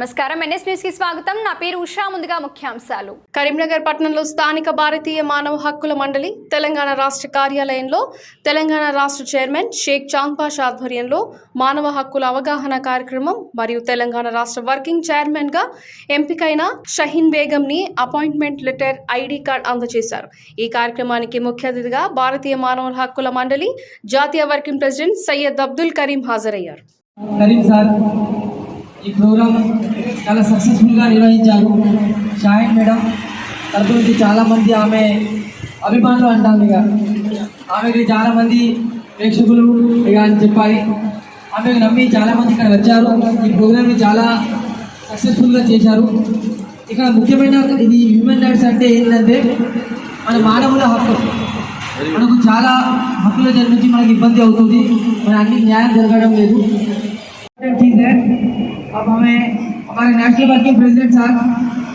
నమస్కారం. ఎన్ఎస్ న్యూస్కి స్వాగతం. నా పేరు ఉషా. ముందుగా ముఖ్యాంశాలు. కరీంనగర్ పట్టణంలో స్థానిక భారతీయ మానవ హక్కుల మండలి తెలంగాణ రాష్ట్ర కార్యాలయంలో తెలంగాణ రాష్ట్ర చైర్మన్ షేక్ చాంద్ పాషా ఆధ్వర్యంలో మానవ హక్కుల అవగాహన కార్యక్రమం మరియు తెలంగాణ రాష్ట్ర వర్కింగ్ చైర్మన్గా ఎంపికైన షహీన్ బేగం ని అపాయింట్మెంట్ లెటర్ ఐడి కార్డ్ అందజేశారు. ఈ కార్యక్రమానికి ముఖ్య అతిథిగా భారతీయ మానవ హక్కుల మండలి జాతీయ వర్కింగ్ ప్రెసిడెంట్ సయ్యద్ అబ్దుల్ కరీం హాజరయ్యారు. కరీం సార్ ఈ ప్రోగ్రాం చాలా సక్సెస్ఫుల్గా నిర్వహించారు. షాహిన్ మేడం తరపు నుంచి చాలామంది ఆమె అభిమానులు అంటాను ఇక. ఆమెకి చాలామంది ప్రేక్షకులు ఇక అని చెప్పాలి. ఆమె నమ్మి చాలామంది ఇక్కడ వచ్చారు. ఈ ప్రోగ్రామ్ని చాలా సక్సెస్ఫుల్గా చేశారు. ఇక్కడ ముఖ్యమైన ఇది హ్యూమన్ రైట్స్ అంటే ఏంటంటే మన మానవుల హక్కు. మనకు చాలా హక్కుల జన్మించి మనకి ఇబ్బంది అవుతుంది. మన అన్ని న్యాయం జరగడం లేదు. अब हमें हमारे नेशनल वर्किंग प्रेसिडेंट साहब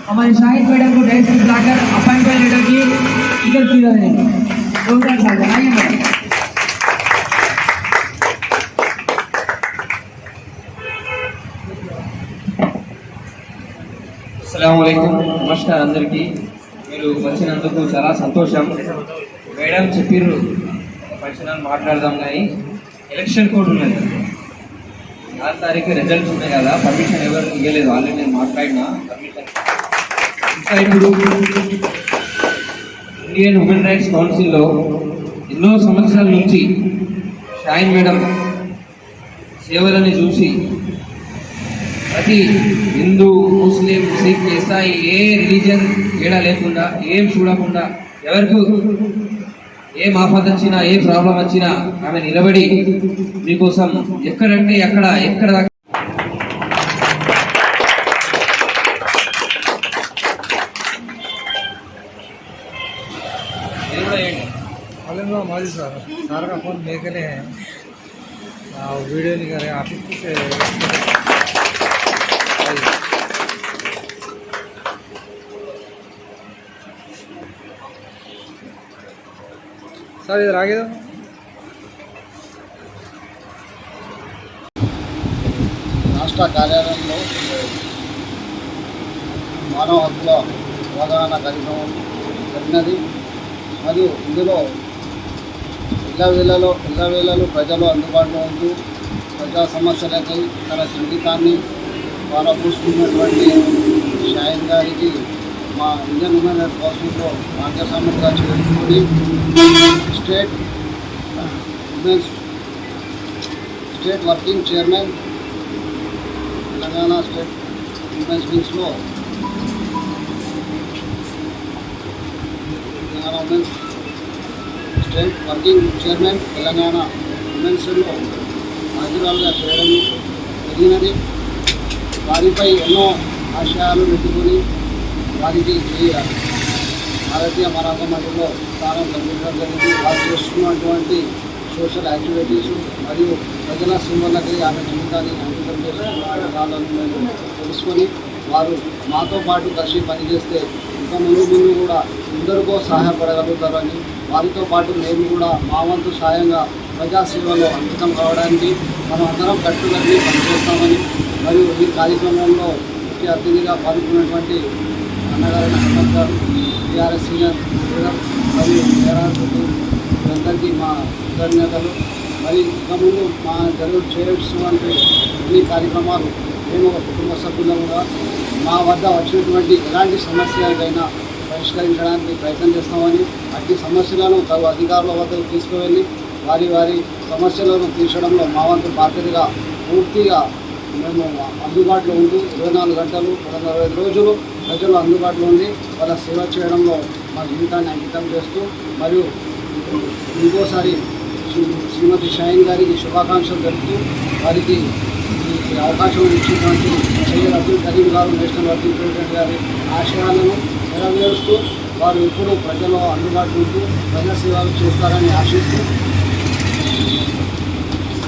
हमारे शाहिद मैडम को डेस्क पे बुलाकर अपॉइंटमेंट लेटर की टिकट की रहे हैं प्रोग्राम साहब आइए मैडम అస్సలం నమస్కారం అందరికీ మీరు వచ్చినందుకు చాలా సంతోషం మేడం చెప్పిర్రు ఫంక్షన్ మాట్లాడదాం కానీ ఎలక్షన్ కోడ్ ఉన్నది ఆరు తారీఖు రిజల్ట్స్ ఉన్నాయి కదా. పర్మిషన్ ఎవరు ఇవ్వలేదు. ఆల్రెడీ నేను మాట్లాడినా. పర్మిషన్ ఇంకా ఇప్పుడు ఇండియన్ హ్యూమన్ రైట్స్ కౌన్సిల్లో ఎన్నో సంవత్సరాల నుంచి షాయిన్ మేడం సేవలని చూసి ప్రతి హిందూ ముస్లిం సిక్ ఇసాయి ఏ రిలీజన్ తేడా లేకుండా ఏం చూడకుండా ఎవరికి ఏం మాఫత్ వచ్చినా ఏ ప్రాబ్లం వచ్చినా ఆమె నిలబడి మీకోసం ఎక్కడంటే ఎక్కడ ఎక్కడ దాకా మాది సార్. సార్ ఫోన్ మేకనే వీడియోని కానీ ఆఫీస్కి సార్ ఇది రాగేదా? రాష్ట్ర కార్యాలయంలో మానవ హక్కుల అవగాహన కార్యక్రమం జరిగినది. మరియు ఇందులో ఇళ్ళ వేళలో ఇళ్ళ వేళలు ప్రజలు అందుబాటులో ఉంటూ ప్రజా సమస్యలకై తన జీవితాన్ని పాలపోసుకున్నటువంటి షాయిన్ గారికి మా ఇండియన్ ఉమెన్ హెల్త్ కౌన్సిల్లో భాగ్యస్వామిగా చేరుకుని state women's state working chairman Telangana state women's వింగ్స్లో Telangana women's state working chairman Telangana ఉమెన్స్లో హాజరాలుగా చేయడం జరిగినది. వారిపై ఎన్నో ఆశయాలు పెట్టుకొని వారికి ఈ భారతీయ మరాఠ మండలిలో స్థానం కల్పించడం జరిగింది. వారు చేస్తున్నటువంటి సోషల్ యాక్టివిటీస్ మరియు ప్రజల సింబర్లకి ఆమె జీవితాన్ని అంకితం చేస్తున్న వాళ్ళను మేము తెలుసుకొని వారు మాతో పాటు కలిసి పనిచేస్తే ఇంకా ముందు ముందు కూడా ఎందరికో సహాయపడగలుగుతారని వారితో పాటు మేము కూడా మా వంతు సాయంగా ప్రజాసేవలో అంకితం కావడానికి మనం అందరం కట్టుబడి పనిచేస్తామని మరియు ఈ కార్యక్రమంలో ముఖ్య అతిథిగా పాల్గొన్నటువంటి అన్నగారు హనుమంత్ గారు టీఆర్ఎస్ సీనియర్ లీడర్ మరియు వీరందరికీ మా కృతజ్ఞతలు మరి ఇంతకుముందు మా జరుగు చేయవలసినటువంటి అన్ని కార్యక్రమాలు మేము ఒక కుటుంబ సభ్యులుగా మా వద్ద వచ్చినటువంటి ఎలాంటి సమస్యలకైనా పరిష్కరించడానికి ప్రయత్నం చేస్తామని అట్టి సమస్యలను తగు అధికారుల వద్దకు తీసుకువెళ్ళి వారి వారి సమస్యలను తీర్చడంలో మా వంతు బాధ్యతగా పూర్తిగా మేము అందుబాటులో ఉంది ఇరవై నాలుగు గంటలు రెండు రోజులు ప్రజలు అందుబాటులో ఉండి వాళ్ళ సేవ చేయడంలో మా జీవితాన్ని అంకితం చేస్తూ మరియు ఇంకోసారి శ్రీ- శ్రీమతి షాయిన్ గారికి శుభాకాంక్షలు తెలుపుతూ వారికి ఈ అవకాశం ఇచ్చినటువంటి సయ్యద్ అబ్దుల్ కరీం గారు నేషనల్ వర్కింగ్ ప్రెసిడెంట్ గారి ఆశయాలను నెరవేరుస్తూ వారు ఎప్పుడూ ప్రజలు అందుబాటులో ఉంటూ ప్రజా సేవలు చేస్తారని ఆశిస్తూ